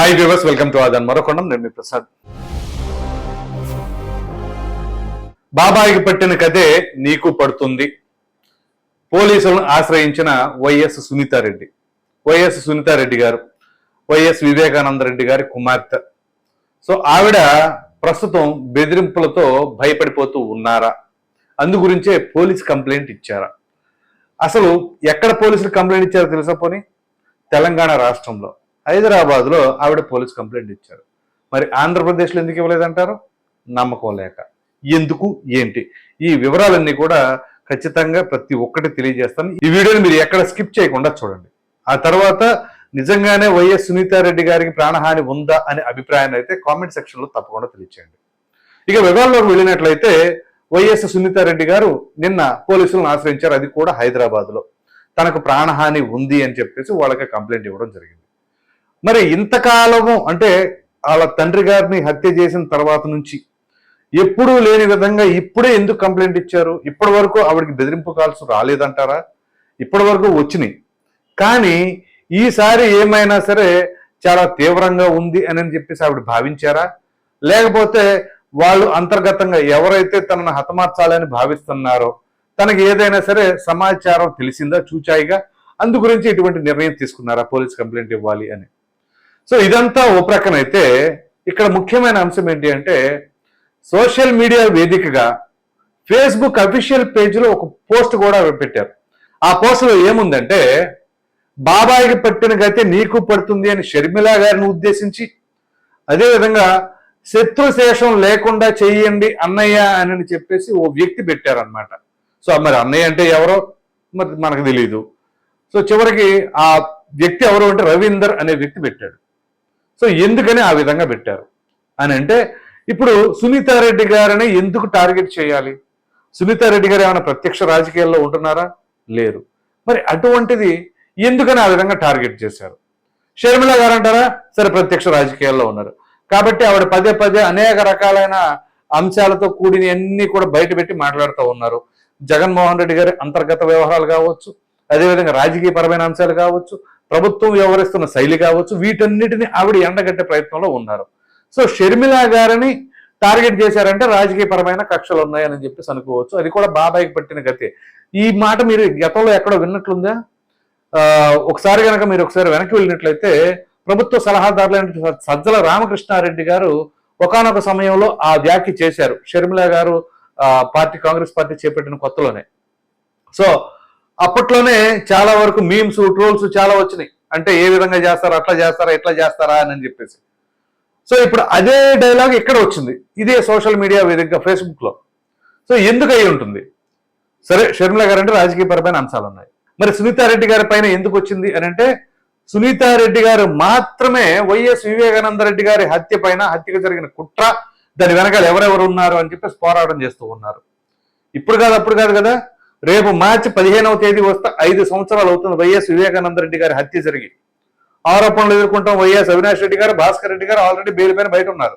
Hi viewers welcome to ఆదాన్ మరొకొండం నేను మీ ప్రసాద్ బాబాయికి పట్టిన కథే నీకు పడుతుంది. పోలీసులను ఆశ్రయించిన వైఎస్ సునీతారెడ్డి. వైఎస్ సునీతారెడ్డి గారు వైఎస్ వివేకానంద రెడ్డి గారి కుమార్తె. సో ఆవిడ ప్రస్తుతం బెదిరింపులతో భయపడిపోతూ ఉన్నారా? అందు గురించే పోలీస్ కంప్లైంట్ ఇచ్చారా? అసలు ఎక్కడ పోలీసులు కంప్లైంట్ ఇచ్చారో తెలుసా పోనీ? తెలంగాణ రాష్ట్రంలో. హైదరాబాద్లో ఆవిడ పోలీస్ కంప్లైంట్ ఇచ్చారు. మరి ఆంధ్రప్రదేశ్లో ఎందుకు ఇవ్వలేదంటారు? నమ్మకం లేక. ఎందుకు? ఏంటి? ఈ వివరాలన్నీ కూడా ఖచ్చితంగా ప్రతి ఒక్కటి తెలియజేస్తాను. ఈ వీడియోని మీరు ఎక్కడ స్కిప్ చేయకుండా చూడండి. ఆ తర్వాత నిజంగానే వైఎస్ సునీతారెడ్డి గారికి ప్రాణహాని ఉందా అనే అభిప్రాయాన్ని అయితే కామెంట్ సెక్షన్లో తప్పకుండా తెలియచేయండి. ఇక వివరాల్లోకి వెళ్ళినట్లయితే వైఎస్ సునీతారెడ్డి గారు నిన్న పోలీసులను ఆశ్రయించారు. అది కూడా హైదరాబాద్లో. తనకు ప్రాణహాని ఉంది అని చెప్పేసి వాళ్ళకి కంప్లైంట్ ఇవ్వడం జరిగింది. మరి ఇంతకాలము అంటే వాళ్ళ తండ్రి గారిని హత్య చేసిన తర్వాత నుంచి ఎప్పుడూ లేని విధంగా ఇప్పుడే ఎందుకు కంప్లైంట్ ఇచ్చారు? ఇప్పటి వరకు ఆవిడకి బెదిరింపు కాల్స్ రాలేదంటారా? ఇప్పటి వరకు వచ్చినాయి. కానీ ఈసారి ఏమైనా సరే చాలా తీవ్రంగా ఉంది అని చెప్పేసి ఆవిడ భావించారా? లేకపోతే వాళ్ళు అంతర్గతంగా ఎవరైతే తనను హతమార్చాలని భావిస్తున్నారో తనకి ఏదైనా సరే సమాచారం తెలిసిందా చూచాయిగా? అందు గురించి ఇటువంటి నిర్ణయం తీసుకున్నారా? పోలీస్ కంప్లైంట్ ఇవ్వాలి అని. సో ఇదంతా ఓ ప్రక్కన అయితే ఇక్కడ ముఖ్యమైన అంశం ఏంటి అంటే సోషల్ మీడియా వేదికగా ఫేస్బుక్ అఫీషియల్ పేజీలో ఒక పోస్ట్ కూడా పెట్టారు. ఆ పోస్ట్లో ఏముందంటే బాబాయికి పట్టిన గతి నీకు పడుతుంది అని షర్మిల గారిని ఉద్దేశించి అదేవిధంగా శత్రుశేషం లేకుండా చెయ్యండి అన్నయ్య అని చెప్పేసి ఓ వ్యక్తి పెట్టారనమాట సో మరి అన్నయ్య అంటే ఎవరో మరి మనకు తెలియదు సో చివరికి ఆ వ్యక్తి ఎవరు అంటే రవీందర్ అనే వ్యక్తి పెట్టాడు. సో ఎందుకని ఆ విధంగా పెట్టారు? అని అంటే ఇప్పుడు సునీతారెడ్డి గారిని ఎందుకు టార్గెట్ చేయాలి? సునీతారెడ్డి గారు ఏమైనా ప్రత్యక్ష రాజకీయాల్లో ఉంటున్నారా? లేరు. మరి అటువంటిది ఎందుకని ఆ విధంగా టార్గెట్ చేశారు? షర్మిల గారు అంటారా? సరే ప్రత్యక్ష రాజకీయాల్లో ఉన్నారు. కాబట్టి ఆవిడ పదే పదే అనేక రకాలైన అంశాలతో కూడిన అన్ని కూడా బయట పెట్టి మాట్లాడుతూ ఉన్నారు. జగన్మోహన్ రెడ్డి గారి అంతర్గత వ్యవహారాలు కావచ్చు అదేవిధంగా రాజకీయపరమైన అంశాలు కావచ్చు ప్రభుత్వం వ్యవహరిస్తున్న శైలి కావచ్చు వీటన్నిటిని ఆవిడ ఎండగట్టే ప్రయత్నంలో ఉన్నారు. సో షర్మిల గారిని టార్గెట్ చేశారంటే రాజకీయపరమైన కక్షలు ఉన్నాయని చెప్పేసి అనుకోవచ్చు. అది కూడా బాబాయికి పట్టిన గతి. ఈ మాట మీరు గతంలో ఎక్కడో విన్నట్లుందా? ఒకసారి కనుక మీరు ఒకసారి వెనక్కి వెళ్ళినట్లయితే ప్రభుత్వ సలహాదారులైన సజ్జల రామకృష్ణారెడ్డి గారు ఒకానొక సమయంలో ఆ వ్యాఖ్య చేశారు. షర్మిల గారు ఆ, పార్టీ కాంగ్రెస్ పార్టీ చేపట్టిన కొత్తలోనే. సో అప్పట్లోనే చాలా వరకు మీమ్స్ ట్రోల్స్ చాలా వచ్చినాయి. అంటే ఏ విధంగా చేస్తారా అట్లా చేస్తారా ఇట్లా చేస్తారా అని చెప్పేసి. సో ఇప్పుడు అదే డైలాగ్ ఇక్కడ వచ్చింది. ఇదే సోషల్ మీడియా వేదికగా ఫేస్బుక్లో సో ఎందుకు అయి ఉంటుంది? సరే షర్మిల గారు అంటే రాజకీయపరమైన అంశాలు ఉన్నాయి. మరి సునీతారెడ్డి గారి పైన ఎందుకు వచ్చింది అని అంటే సునీతారెడ్డి గారు మాత్రమే వైఎస్ వివేకానంద రెడ్డి గారి హత్య పైన హత్యకు జరిగిన కుట్ర దాని వెనకాల ఎవరెవరు ఉన్నారు అని చెప్పేసి పోరాటం చేస్తూ ఉన్నారు. ఇప్పుడు కాదు అప్పుడు కాదు కదా రేపు మార్చి పదిహేనవ తేదీ వస్తే ఐదు సంవత్సరాలు అవుతుంది వైఎస్ వివేకానంద రెడ్డి గారి హత్య జరిగి. ఆరోపణలు ఎదుర్కొంటాం వైఎస్ అవినాష్ రెడ్డి గారు భాస్కర్ రెడ్డి గారు ఆల్రెడీ బెయిల్ పైన బయట ఉన్నారు.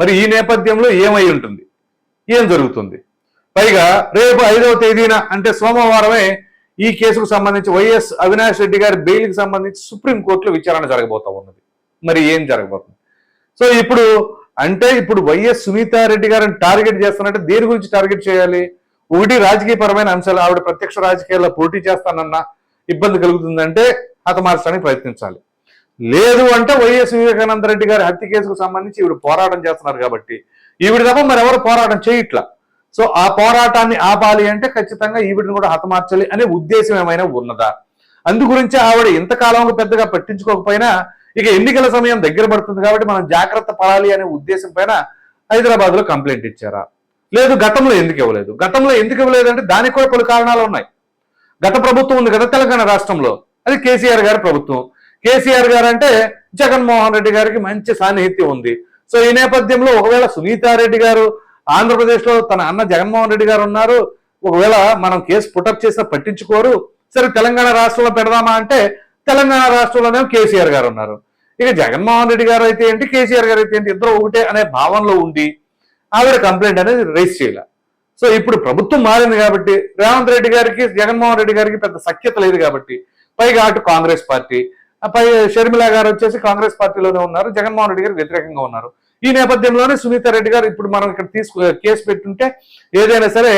మరి ఈ నేపథ్యంలో ఏమై ఉంటుంది? ఏం జరుగుతుంది? పైగా రేపు ఐదవ తేదీన అంటే సోమవారమే ఈ కేసుకు సంబంధించి వైఎస్ అవినాష్ రెడ్డి గారి బెయిల్కి సంబంధించి సుప్రీంకోర్టులో విచారణ జరగబోతా ఉన్నది. మరి ఏం జరగబోతుంది? సో ఇప్పుడు అంటే ఇప్పుడు వైఎస్ సునీతారెడ్డి గారిని టార్గెట్ చేస్తానంటే దేని గురించి టార్గెట్ చేయాలి? ఒకటి రాజకీయపరమైన అంశాలు ఆవిడ ప్రత్యక్ష రాజకీయాల్లో పోటీ చేస్తానన్న ఇబ్బంది కలుగుతుందంటే హతమార్చడానికి ప్రయత్నించాలి. లేదు అంటే వైఎస్ వివేకానంద రెడ్డి గారి హత్య కేసుకు సంబంధించి ఈవిడ పోరాటం చేస్తున్నారు కాబట్టి ఈవిడ తప్ప మరెవరు పోరాటం చేయట్లా. సో ఆ పోరాటాన్ని ఆపాలి అంటే ఖచ్చితంగా ఈవిడిని కూడా హతమార్చాలి అనే ఉద్దేశం ఏమైనా ఉన్నదా? అందు గురించి ఆవిడ ఇంతకాలంలో పెద్దగా పట్టించుకోకపోయినా ఇక ఎన్నికల సమయం దగ్గర పడుతుంది కాబట్టి మనం జాగ్రత్త పడాలి అనే ఉద్దేశం పైన హైదరాబాద్లో కంప్లైంట్ ఇచ్చారా? లేదు గతంలో ఎందుకు ఇవ్వలేదు? గతంలో ఎందుకు ఇవ్వలేదు అంటే దానికి కూడా పలు కారణాలు ఉన్నాయి. గత ప్రభుత్వం ఉంది కదా తెలంగాణ రాష్ట్రంలో. అది కేసీఆర్ గారి ప్రభుత్వం. కేసీఆర్ గారు అంటే జగన్మోహన్ రెడ్డి గారికి మంచి సాన్నిహిత్యం ఉంది. సో ఈ నేపథ్యంలో ఒకవేళ సునీతారెడ్డి గారు ఆంధ్రప్రదేశ్లో తన అన్న జగన్మోహన్ రెడ్డి గారు ఉన్నారు ఒకవేళ మనం కేసు పుటప్ చేసినా పట్టించుకోరు సరే తెలంగాణ రాష్ట్రంలో పెడదామా అంటే తెలంగాణ రాష్ట్రంలోనే కేసీఆర్ గారు ఉన్నారు. ఇక జగన్మోహన్ రెడ్డి గారు అయితే ఏంటి కేసీఆర్ గారు అయితే ఏంటి ఇద్దరు ఒకటే అనే భావనలో ఉండి ఆవిడ కంప్లైంట్ అనేది రైజ్ చేయాల. సో ఇప్పుడు ప్రభుత్వం మారింది కాబట్టి రేవంత్ రెడ్డి గారికి జగన్మోహన్ రెడ్డి గారికి పెద్ద సఖ్యత లేదు కాబట్టి పైగా అటు కాంగ్రెస్ పార్టీ ఆ పై షర్మిల గారు వచ్చేసి కాంగ్రెస్ పార్టీలోనే ఉన్నారు జగన్మోహన్ రెడ్డి గారు వ్యతిరేకంగా ఉన్నారు. ఈ నేపథ్యంలోనే సునీత రెడ్డి గారు ఇప్పుడు మనం ఇక్కడ తీసుకు కేసు పెట్టుంటే ఏదైనా సరే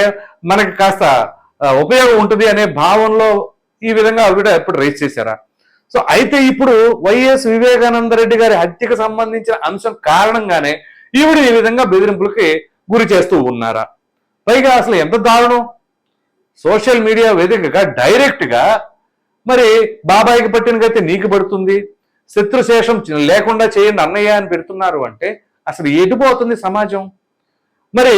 మనకి కాస్త ఉపయోగం ఉంటుంది అనే భావంలో ఈ విధంగా ఆవిడ ఎప్పుడు రైజ్ చేశారా. సో అయితే ఇప్పుడు వైఎస్ వివేకానంద రెడ్డి గారి హత్యకు సంబంధించిన అంశం కారణంగానే ఈవిడ ఈ విధంగా బెదిరింపులకి గురి చేస్తూ ఉన్నారా? పైగా అసలు ఎంత దారుణం? సోషల్ మీడియా వేదికగా డైరెక్ట్గా మరి బాబాయికి పట్టిన గతి నీకు పడుతుంది? శత్రుశేషం లేకుండా చేయండి అన్నయ్య అని పెడుతున్నారు అంటే అసలు ఎటుపోతుంది సమాజం? మరి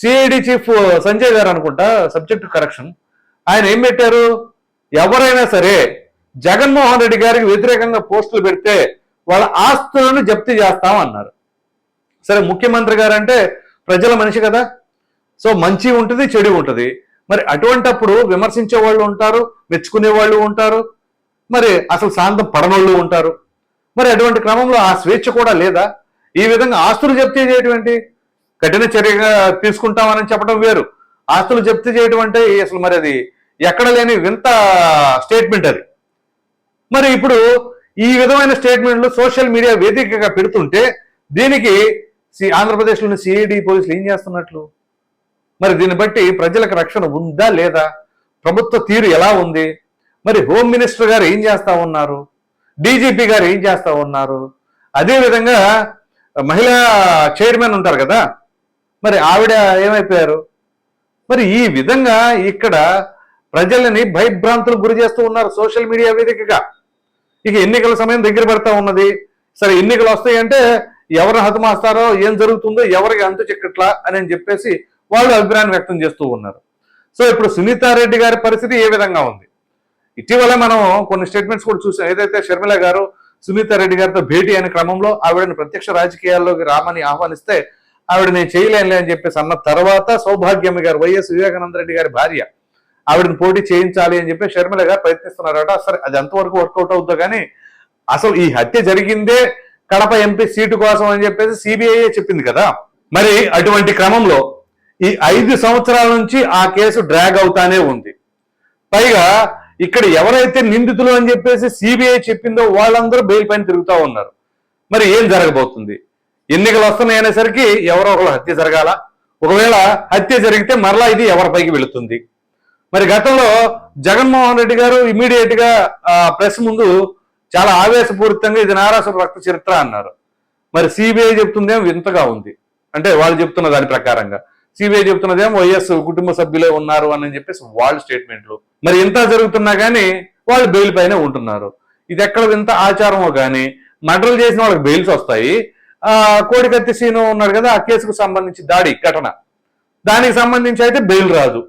సిఐడి చీఫ్ సంజయ్ గారు అనుకుంటా సబ్జెక్టు కరెక్షన్ ఆయన ఏం పెట్టారు? ఎవరైనా సరే జగన్మోహన్ రెడ్డి గారికి వ్యతిరేకంగా పోస్టులు పెడితే వాళ్ళ ఆస్తులను జప్తు చేస్తాం అన్నారు సరే ముఖ్యమంత్రి గారు అంటే ప్రజల మనిషి కదా. సో మంచి ఉంటుంది చెడు ఉంటుంది. మరి అటువంటప్పుడు విమర్శించే వాళ్ళు ఉంటారు మెచ్చుకునే వాళ్ళు ఉంటారు. మరి అసలు శాంతం పడనోళ్ళు ఉంటారు. మరి అటువంటి క్రమంలో ఆ స్వేచ్ఛ కూడా లేదా? ఈ విధంగా ఆస్తులు జప్తి చేయటం ఏంటి? కఠిన చర్యగా తీసుకుంటామని చెప్పడం వేరు. ఆస్తులు జప్తి చేయటం అంటే అసలు మరి అది ఎక్కడ లేని వింత స్టేట్మెంట్ అది. మరి ఇప్పుడు ఈ విధమైన స్టేట్మెంట్లు సోషల్ మీడియా వేదికగా పెడుతుంటే దీనికి సి ఆంధ్రప్రదేశ్లోని సిఐడి పోలీసులు ఏం చేస్తున్నట్లు? మరి దీన్ని బట్టి ప్రజలకు రక్షణ ఉందా లేదా? ప్రభుత్వ తీరు ఎలా ఉంది? మరి హోమ్ మినిస్టర్ గారు ఏం చేస్తా ఉన్నారు? డీజీపీ గారు ఏం చేస్తా ఉన్నారు? అదేవిధంగా మహిళా చైర్మన్ ఉంటారు కదా? మరి ఆవిడ ఏమైపోయారు? మరి ఈ విధంగా ఇక్కడ ప్రజలని భయభ్రాంతులకు గురి చేస్తూ ఉన్నారు సోషల్ మీడియా వేదికగా. ఇక ఎన్నికల సమయం దగ్గర పడతా ఉన్నది. సరే ఎన్నికలు వస్తాయంటే ఎవరు హతమాస్తారో ఏం జరుగుతుందో ఎవరికి అంతు చిక్కట్లా అని చెప్పేసి వాళ్ళు అభిప్రాయం వ్యక్తం చేస్తూ ఉన్నారు. సో ఇప్పుడు సునీతారెడ్డి గారి పరిస్థితి ఏ విధంగా ఉంది? ఇటీవల మనం కొన్ని స్టేట్మెంట్స్ కూడా చూసాం. ఏదైతే షర్మిల గారు సునీతారెడ్డి గారితో భేటీ అయిన క్రమంలో ఆవిడని ప్రత్యక్ష రాజకీయాల్లోకి రామని ఆహ్వానిస్తే ఆవిడ నేను చేయలేనులే అని చెప్పేసి అన్న తర్వాత సౌభాగ్యమ్మ గారు వైఎస్ వివేకానంద రెడ్డి గారి భార్య ఆవిడని పోటీ చేయించాలి అని చెప్పి షర్మిల గారు ప్రయత్నిస్తున్నారట. సరే అది ఎంతవరకు వర్కౌట్ అవుతుందో కానీ అసలు ఈ హత్య జరిగిందే కడప ఎంపీ సీటు కోసం అని చెప్పేసి సిబిఐ చెప్పింది కదా. మరి అటువంటి క్రమంలో ఈ ఐదు సంవత్సరాల నుంచి ఆ కేసు డ్రాగ్ అవుతానే ఉంది. పైగా ఇక్కడ ఎవరైతే నిందితులు అని చెప్పేసి సిబిఐ చెప్పిందో వాళ్ళందరూ బెయిల్ పైన తిరుగుతూ ఉన్నారు. మరి ఏం జరగబోతుంది? ఎన్నికలు వస్తున్నాయి అనేసరికి ఎవరో ఒకరు హత్య జరగాల. ఒకవేళ హత్య జరిగితే మరలా ఇది ఎవరిపైకి వెళుతుంది? మరి గతంలో జగన్మోహన్ రెడ్డి గారు ఇమీడియట్గా ప్రెస్ ముందు చాలా ఆవేశపూరితంగా ఇది నారాసుర రక్త చరిత్ర అన్నారు. మరి సిబిఐ చెప్తుందేమో వింతగా ఉంది. అంటే వాళ్ళు చెప్తున్న దాని ప్రకారంగా. సిబిఐ చెప్తున్నదేమో వైఎస్ కుటుంబ సభ్యులే ఉన్నారు అని చెప్పేసి వాళ్ళ స్టేట్మెంట్లు. మరి ఇంత జరుగుతున్నా కానీ వాళ్ళు బెయిల్ పైన ఉంటున్నారు. ఇది ఎక్కడ వింత ఆచారమో కానీ మర్డర్లు చేసిన వాళ్ళకి బెయిల్స్ వస్తాయి. ఆ కోడికత్తి సీను ఉన్నాడు కదా ఆ కేసుకు సంబంధించి దాడి ఘటన. దానికి సంబంధించి అయితే బెయిల్ రాదు.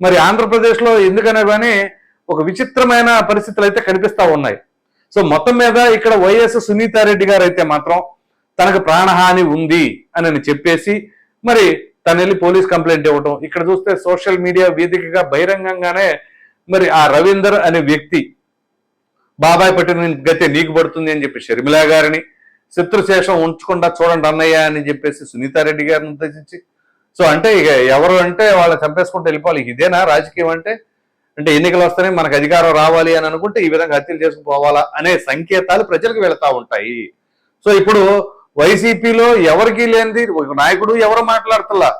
మరి ఆంధ్రప్రదేశ్లో ఎందుకనే కానీ ఒక విచిత్రమైన పరిస్థితులు అయితే కనిపిస్తా ఉన్నాయి. సో మొత్తం మీద ఇక్కడ వైఎస్ సునీతారెడ్డి గారు అయితే మాత్రం తనకు ప్రాణహాని ఉంది అని చెప్పేసి మరి తను వెళ్ళి పోలీస్ కంప్లైంట్ ఇవ్వటం. ఇక్కడ చూస్తే సోషల్ మీడియా వేదికగా బహిరంగంగానే మరి ఆ రవీందర్ అనే వ్యక్తి బాబాయ్ పట్టిన గతే నీకు పడుతుంది అని చెప్పి షర్మిలా గారిని శత్రుశేషం ఉంచకుండా చూడండి అన్నయ్య అని చెప్పేసి సునీతారెడ్డి గారిని ఉద్దేశించి. సో అంటే ఇక ఎవరు అంటే వాళ్ళని చంపేసుకుంటూ వెళ్ళిపోవాలి. ఇదేనా రాజకీయం అంటే? అంటే ఎన్నికలు వస్తేనే మనకు అధికారం రావాలి అని అనుకుంటే ఈ విధంగా హత్యలు చేసుకుని పోవాలా అనే సంకేతాలు ప్రజలకు వెళతా ఉంటాయి. సో ఇప్పుడు వైసీపీలో ఎవరికి లేనిది ఒక నాయకుడు ఎవరు మాట్లాడుతున్నా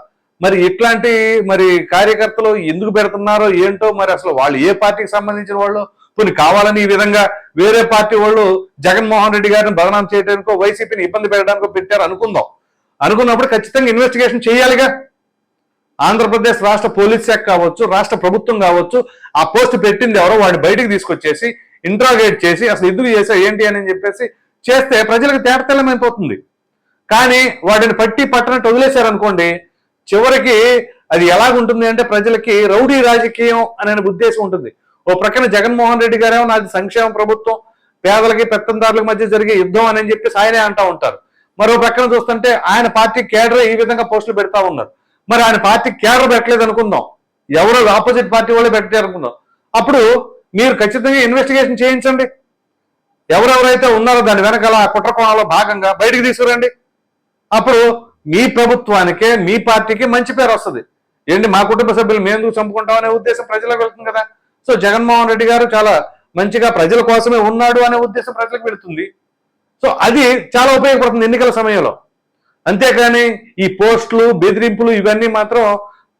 మరి ఇట్లాంటి మరి కార్యకర్తలు ఎందుకు పెడుతున్నారో ఏంటో మరి అసలు వాళ్ళు ఏ పార్టీకి సంబంధించిన వాళ్ళు? కొన్ని కావాలని ఈ విధంగా వేరే పార్టీ వాళ్ళు జగన్మోహన్ రెడ్డి గారిని బదనాం చేయడానికో వైసీపీని ఇబ్బంది పెట్టడానికో పెట్టారు అనుకుందాం. అనుకున్నప్పుడు ఖచ్చితంగా ఇన్వెస్టిగేషన్ చేయాలిగా. ఆంధ్రప్రదేశ్ రాష్ట్ర పోలీస్ శాఖ కావచ్చు రాష్ట్ర ప్రభుత్వం కావచ్చు ఆ పోస్ట్ పెట్టింది ఎవరో వాడిని బయటికి తీసుకొచ్చేసి ఇంట్రాగేట్ చేసి అసలు ఎందుకు చేసా ఏంటి అని చెప్పేసి చేస్తే ప్రజలకు తేటతెల్లమైపోతుంది కానీ వాడిని పట్టి పట్టనట్టు వదిలేశారనుకోండి చివరికి అది ఎలాగుంటుంది అంటే ప్రజలకి రౌడీ రాజకీయం అనే ఉద్దేశం ఉంటుంది. ఓ ప్రక్కన జగన్మోహన్ రెడ్డి గారేమో నాది సంక్షేమ ప్రభుత్వం పేదలకి పెత్తందారులకు మధ్య జరిగే యుద్ధం అని చెప్పేసి ఆయనే అంటా ఉంటారు. మరో ప్రక్కన చూస్తుంటే ఆయన పార్టీ కేడర్ ఈ విధంగా పోస్టులు పెడతా ఉన్నారు. మరి ఆయన పార్టీ కేడర్ పెట్టలేదు అనుకుందాం. ఎవరో ఆపోజిట్ పార్టీ వాళ్ళే పెట్టారు అనుకుందాం. అప్పుడు మీరు ఖచ్చితంగా ఇన్వెస్టిగేషన్ చేయించండి. ఎవరెవరైతే ఉన్నారో దాని వెనకాల ఆ కుట్ర కోణంలో భాగంగా బయటికి తీసుకురండి. అప్పుడు మీ ప్రభుత్వానికే మీ పార్టీకి మంచి పేరు వస్తుంది. ఏంటి మా కుటుంబ సభ్యులు మేము ఎందుకు చంపుకుంటాం అనే ఉద్దేశం ప్రజలకు వెళ్తుంది కదా. సో జగన్మోహన్ రెడ్డి గారు చాలా మంచిగా ప్రజల కోసమే ఉన్నాడు అనే ఉద్దేశం ప్రజలకు పెడుతుంది సో అది చాలా ఉపయోగపడుతుంది ఎన్నికల సమయంలో. అంతేకాని ఈ పోస్టులు బెదిరింపులు ఇవన్నీ మాత్రం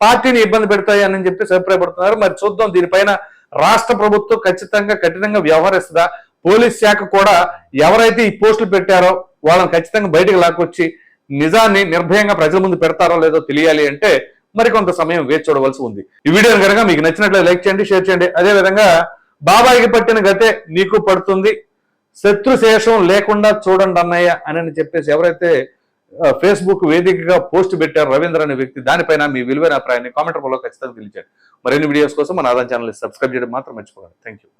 పార్టీని ఇబ్బంది పెడతాయి అని చెప్పి అభిప్రాయపడుతున్నారు. మరి చూద్దాం దీనిపైన రాష్ట్ర ప్రభుత్వం ఖచ్చితంగా కఠినంగా వ్యవహరిస్తుందా? పోలీస్ శాఖ కూడా ఎవరైతే ఈ పోస్టులు పెట్టారో వాళ్ళని ఖచ్చితంగా బయటకు లాక్కొచ్చి నిజాన్ని నిర్భయంగా ప్రజల ముందు పెడతారో లేదో తెలియాలి అంటే మరికొంత సమయం వేచి చూడవలసి ఉంది. ఈ వీడియోని కనుక మీకు నచ్చినట్లయితే లైక్ చేయండి షేర్ చేయండి. అదే విధంగా బాబాయికి పట్టిన గతే నీకు పడుతుంది. శత్రుశేషం లేకుండా చూడండి అన్నయ్య అని చెప్పేసి ఎవరైతే ఫేస్బుక్ వేదికగా పోస్ట్ పెట్టారు రవీంద్ర అనే వ్యక్తి. దానిపైన మీ విలువైన అభిప్రాయాన్ని కామెంట్ రూపంలో ఖచ్చితంగా తెలియజేయండి మరిన్ని వీడియోస్ కోసం మన ఆదాయం ఛానల్ సబ్స్క్రైబ్ చేయడం మాత్రం మర్చిపోకండి. Thank you